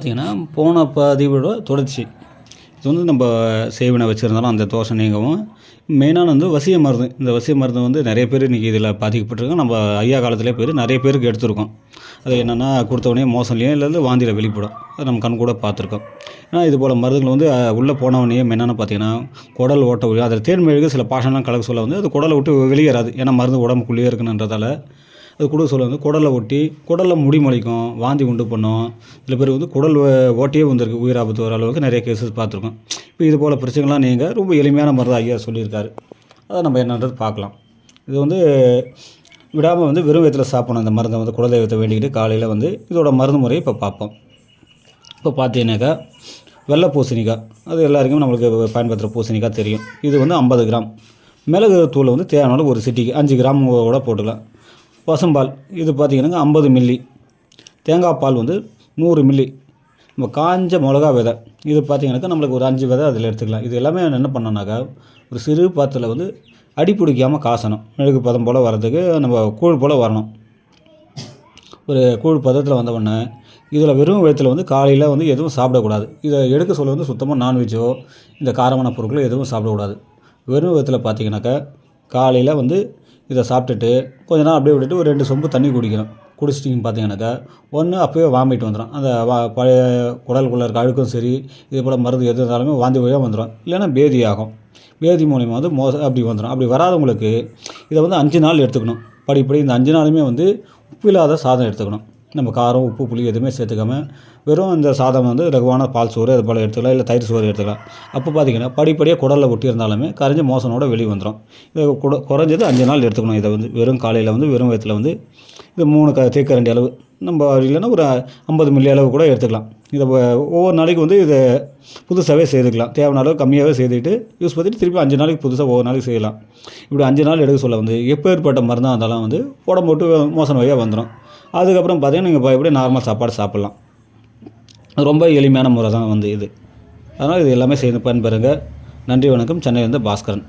பார்த்திங்கன்னா போன பதிவோட தொடர்ச்சி. இது வந்து நம்ம சேவினை வச்சுருந்தாலும் அந்த தோஷை நீங்கவும் மெயினான வந்து வசிய மருந்து. இந்த வசிய மருந்து வந்து நிறைய பேர் இன்றைக்கி இதில் பாதிக்கப்பட்டிருக்கோம் நம்ம ஐயா காலத்திலே பேர் நிறைய பேருக்கு எடுத்திருக்கோம். அது என்னென்னா கொடுத்தவொடனே மோசம்லையும் இல்லை வாந்தியில் வெளிப்படும். அது நம்ம கண் கூட பார்த்துருக்கோம். ஏன்னா இது போல் மருந்துகள் வந்து உள்ளே போனவனையே என்னென்னு பார்த்தீங்கன்னா குடல் ஓட்ட வழி அதில் தேன் சில பாஷம்லாம் கலக்க சொல்ல வந்து அது குடலை விட்டு வெளியேறாது. ஏன்னா மருந்து உடம்புக்குள்ளேயே இருக்குன்றதால அது கொடுக்க சொல்ல வந்து குடலை ஒட்டி குடலில் முடி முளைக்கும் வாந்தி உண்டு பண்ணும். சில பேர் வந்து குடல் ஓட்டியே வந்திருக்கு உயிர் ஆபத்து வர அளவுக்கு நிறைய கேசஸ் பார்த்துருக்கோம். இப்போ இது போல் பிரச்சனைகள்லாம் நீங்கள் ரொம்ப எளிமையான மருந்து ஐயா சொல்லியிருக்காரு. அதை நம்ம என்னன்றது பார்க்கலாம். இது வந்து விடாமல் வந்து வெறும் வயத்தில் சாப்பிடணும் அந்த மருந்தை வந்து குலதெய்வத்தை வேண்டிக்கிட்டு காலையில் வந்து இதோட மருந்து முறையை இப்போ பார்ப்போம். இப்போ பார்த்தீங்கன்னாக்கா வெள்ளை பூசணிக்காய். அது எல்லாருக்குமே நம்மளுக்கு பயன்படுத்துகிற பூசணிக்காய் தெரியும். இது வந்து ஐம்பது கிராம். மிளகு தூளை வந்து தேவையான ஒரு சிட்டிக்கு அஞ்சு கிராம் கூட போட்டுக்கலாம். பசும்பால் இது பார்த்திங்கன்னாங்க ஐம்பது மில்லி. தேங்காய் பால் வந்து நூறு மில்லி. நம்ம காஞ்ச மிளகா விதை. இது பார்த்தீங்கன்னாக்கா நம்மளுக்கு ஒரு அஞ்சு விதை அதில் எடுத்துக்கலாம். இது எல்லாமே என்ன பண்ணோம்னாக்கா ஒரு சிறு பாத்திரத்தில் வந்து அடி பிடிக்காமல் காசணும். மெழுகு பதம் போல் வர்றதுக்கு நம்ம கூழ் போல் வரணும். ஒரு கூழ் பதத்தில் வந்த உடனே இதில் வெறும் வயிற்றில் வந்து காலையில் வந்து எதுவும் சாப்பிடக்கூடாது. இதை எடுக்க சொல்ல வந்து சுத்தமாக நான்வெஜ்ஜோ இந்த காரமான பொருட்களோ எதுவும் சாப்பிடக்கூடாது. வெறும் வயிற்றில் பார்த்தீங்கன்னாக்கா காலையில் வந்து இதை சாப்பிட்டுட்டு கொஞ்ச நேரம் அப்படியே விட்டுட்டு ஒரு ரெண்டு சொம்பு தண்ணி குடிக்கணும். குடிச்சிட்டிங்கன்னு பார்த்தீங்கன்னாக்கா ஒன்று அப்போயே வாமிட் வந்துடும் அந்த வா பழைய குடலுக்குள்ளே இருக்க அழுக்கும் சரி இது போல் மருந்து எது இருந்தாலுமே வாந்தி வழியாக வந்துடும் இல்லைன்னா பேதி ஆகும். பேதி மூலிமா வந்து மோச அப்படி வந்துடும் அப்படி வராதவங்களுக்கு இதை வந்து அஞ்சு நாள் எடுத்துக்கணும். படிப்படி இந்த அஞ்சு நாளுமே வந்து உப்பு இல்லாத சாதம் எடுத்துக்கணும். நம்ம காரம் உப்பு புளி எதுவுமே சேர்த்துக்காம வெறும் இந்த சாதம் வந்து ரகுவான பால் சோறு அது போல் எடுத்துக்கலாம் இல்லை தயிர் சோறு எடுத்துக்கலாம். அப்போ பார்த்தீங்கன்னா படிப்படியாக குடலில் ஒட்டி இருந்தாலுமே கரைஞ்சி மோசனோட வெளியே வந்துடும் இது குட குறைஞ்சது அஞ்சு நாள் எடுத்துக்கணும். இதை வந்து வெறும் காலையில் வந்து வெறும் வயத்தில் வந்து இது மூணு க தேக்கரண்டி அளவு நம்ம இல்லைன்னா ஒரு ஐம்பது மில்லி அளவு கூட எடுத்துக்கலாம். இதை ஒவ்வொரு நாளைக்கு வந்து இதை புதுசாகவே செய்துக்கலாம். தேவையான அளவு கம்மியாகவே செய்துட்டு யூஸ் பண்ணிட்டு திருப்பி அஞ்சு நாளைக்கு புதுசாக ஒவ்வொரு நாளைக்கு செய்யலாம். இப்படி அஞ்சு நாள் எடுக்க சொல்ல வந்து எப்பேற்பட்ட மருந்தாக இருந்தாலும் வந்து உடம்பு விட்டு மோசன வழியாக வந்துடும் அதுக்கப்புறம் பார்த்தீங்கன்னா நீங்கள் எப்படி நார்மல் சாப்பாடு சாப்பிட்லாம். ரொம்ப எளிமையான முறை தான் வந்து இது. அதனால் இது எல்லாமே செய்து பயன்பெறுங்க. நன்றி வணக்கம். சென்னையிலேருந்து பாஸ்கரன்.